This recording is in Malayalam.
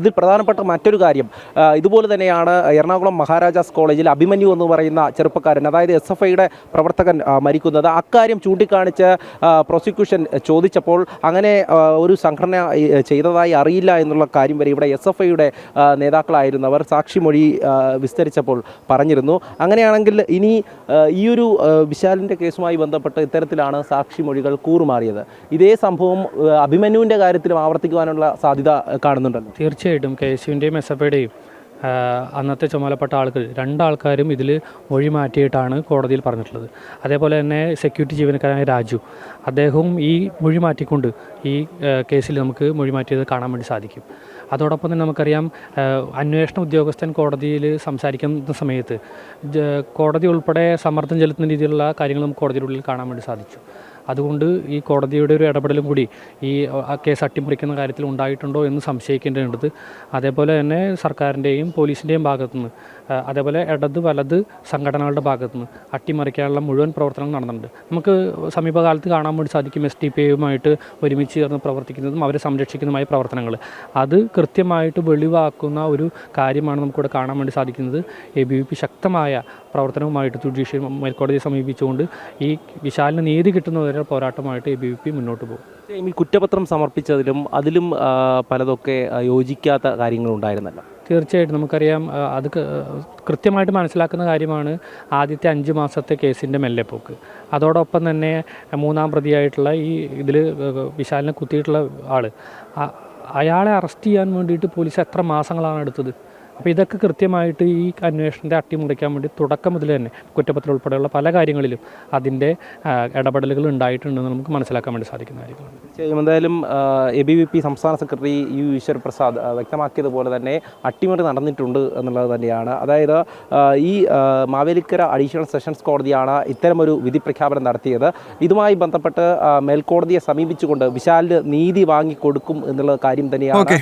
ഇതിൽ പ്രധാനപ്പെട്ട മറ്റൊരു കാര്യം ഇതുപോലെ തന്നെയാണ് എറണാകുളം മഹാരാജാസ് കോളേജിൽ അഭിമന്യു എന്ന് പറയുന്ന ചെറുപ്പക്കാരൻ അതായത് എസ് എഫ് ഐയുടെ പ്രവർത്തകൻ മരിക്കുന്നത്. അക്കാര്യം ചൂണ്ടിക്കാണിച്ച് പ്രോസിക്യൂഷൻ ചോദിച്ചപ്പോൾ അങ്ങനെ ഒരു സംഘടന ചെയ്തതായി അറിയില്ല എന്നുള്ള കാര്യം വരെ ഇവിടെ എസ് എഫ് ഐയുടെ നേതാക്കളായിരുന്നവർ സാക്ഷിമൊഴി വിസ്തരിച്ചപ്പോൾ പറഞ്ഞിരുന്നു. അങ്ങനെയാണെങ്കിൽ ഇനി ഈയൊരു വിശാലിന്റെ കേസുമായി ബന്ധപ്പെട്ട് ഇത്തരത്തിലാണ് സാക്ഷിമൊഴികൾ കൂറുമാറിയത്. ഇതേ സംഭവം അഭിമന്യുവിന്റെ കാര്യത്തിലും ആവർത്തിക്കുവാനുള്ള സാധ്യത കാണുന്നുണ്ടല്ലോ. കാണുന്നുണ്ടല്ലോ തീർച്ചയായിട്ടും കെ എസ് യുവിന്റെയും എസ് എഫ് ഐയുടെയും അന്നത്തെ ചുമതലപ്പെട്ട ആളുകൾ രണ്ടാൾക്കാരും ഇതിൽ മൊഴി മാറ്റിയിട്ടാണ് കോടതിയിൽ പറഞ്ഞിട്ടുള്ളത്. അതേപോലെ തന്നെ സെക്യൂരിറ്റി ജീവനക്കാരനായ രാജു അദ്ദേഹവും ഈ മൊഴി മാറ്റിക്കൊണ്ട് ഈ കേസിൽ നമുക്ക് മൊഴി മാറ്റിയത് കാണാൻ വേണ്ടി സാധിക്കും. അതോടൊപ്പം തന്നെ നമുക്കറിയാം അന്വേഷണ ഉദ്യോഗസ്ഥൻ കോടതിയിൽ സംസാരിക്കുന്ന സമയത്ത് കോടതി ഉൾപ്പെടെ സമ്മർദ്ദം ചെലുത്തുന്ന രീതിയിലുള്ള കാര്യങ്ങൾ നമുക്ക് കോടതിയുടെ ഉള്ളിൽ കാണാൻ വേണ്ടി സാധിച്ചു. അതുകൊണ്ട് ഈ കോടതിയുടെ ഒരു ഇടപെടലും കൂടി ഈ കേസ് അട്ടിമറിക്കുന്ന കാര്യത്തിൽ ഉണ്ടായിട്ടുണ്ടോ എന്ന് സംശയിക്കേണ്ടതുണ്ട്. അതേപോലെ തന്നെ സർക്കാരിന്റെയും പോലീസിന്റെയും ഭാഗത്തുനിന്ന് അതേപോലെ ഇടത് വലത് സംഘടനകളുടെ ഭാഗത്തുനിന്ന് അട്ടിമറിക്കാനുള്ള മുഴുവൻ പ്രവർത്തനങ്ങൾ നടന്നിട്ടുണ്ട്. നമുക്ക് സമീപകാലത്ത് കാണാൻ വേണ്ടി സാധിക്കും എസ് ടി പി എയുമായിട്ട് ഒരുമിച്ച് ചേർന്ന് പ്രവർത്തിക്കുന്നതും അവരെ സംരക്ഷിക്കുന്നതുമായ പ്രവർത്തനങ്ങൾ. അത് കൃത്യമായിട്ട് വെളിവാക്കുന്ന ഒരു കാര്യമാണ് നമുക്കിവിടെ കാണാൻ വേണ്ടി സാധിക്കുന്നത്. എ ബി വി പി ശക്തമായ പ്രവർത്തനവുമായിട്ട് ജുഡീഷ്യൽ മേൽക്കോടതിയെ സമീപിച്ചുകൊണ്ട് ഈ വിശാലിന് നീതി കിട്ടുന്നവരെ പോരാട്ടമായിട്ട് എ ബി വി പി മുന്നോട്ട് പോകും. ഈ കുറ്റപത്രം സമർപ്പിച്ചതിലും അതിലും പലതൊക്കെ യോജിക്കാത്ത കാര്യങ്ങളുണ്ടായിരുന്നല്ലോ. തീർച്ചയായിട്ടും നമുക്കറിയാം അത് കൃത്യമായിട്ട് മനസ്സിലാക്കുന്ന കാര്യമാണ് ആദ്യത്തെ അഞ്ച് മാസത്തെ കേസിന്റെ മെല്ലെപ്പോക്ക്. അതോടൊപ്പം തന്നെ മൂന്നാം പ്രതിയായിട്ടുള്ള ഈ ഇതിൽ വിശാലിനെ കുത്തിയിട്ടുള്ള ആൾ അയാളെ അറസ്റ്റ് ചെയ്യാൻ വേണ്ടിയിട്ട് പോലീസ് എത്ര മാസങ്ങളാണ് എടുത്തത്? അപ്പോൾ ഇതൊക്കെ കൃത്യമായിട്ട് ഈ അന്വേഷണത്തെ അട്ടിമുറിക്കാൻ വേണ്ടി തുടക്കം മുതൽ തന്നെ കുറ്റപത്രം ഉൾപ്പെടെയുള്ള പല കാര്യങ്ങളിലും അതിന്റെ ഇടപെടലുകൾ ഉണ്ടായിട്ടുണ്ടെന്ന് നമുക്ക് മനസ്സിലാക്കാൻ വേണ്ടി സാധിക്കുന്ന കാര്യങ്ങളാണ്. തീർച്ചയായും. എന്തായാലും എ ബി വി പി സംസ്ഥാന സെക്രട്ടറി യു ഈശ്വർ പ്രസാദ് വ്യക്തമാക്കിയതുപോലെ തന്നെ അട്ടിമറി നടന്നിട്ടുണ്ട് എന്നുള്ളത് തന്നെയാണ്. അതായത് ഈ മാവേലിക്കര അഡീഷണൽ സെഷൻസ് കോടതിയാണ് ഇത്തരമൊരു വിധി പ്രഖ്യാപനം നടത്തിയത്. ഇതുമായി ബന്ധപ്പെട്ട് മേൽക്കോടതിയെ സമീപിച്ചുകൊണ്ട് വിശാലിന് നീതി വാങ്ങിക്കൊടുക്കും എന്നുള്ള കാര്യം തന്നെയാണ്. ഓക്കെ.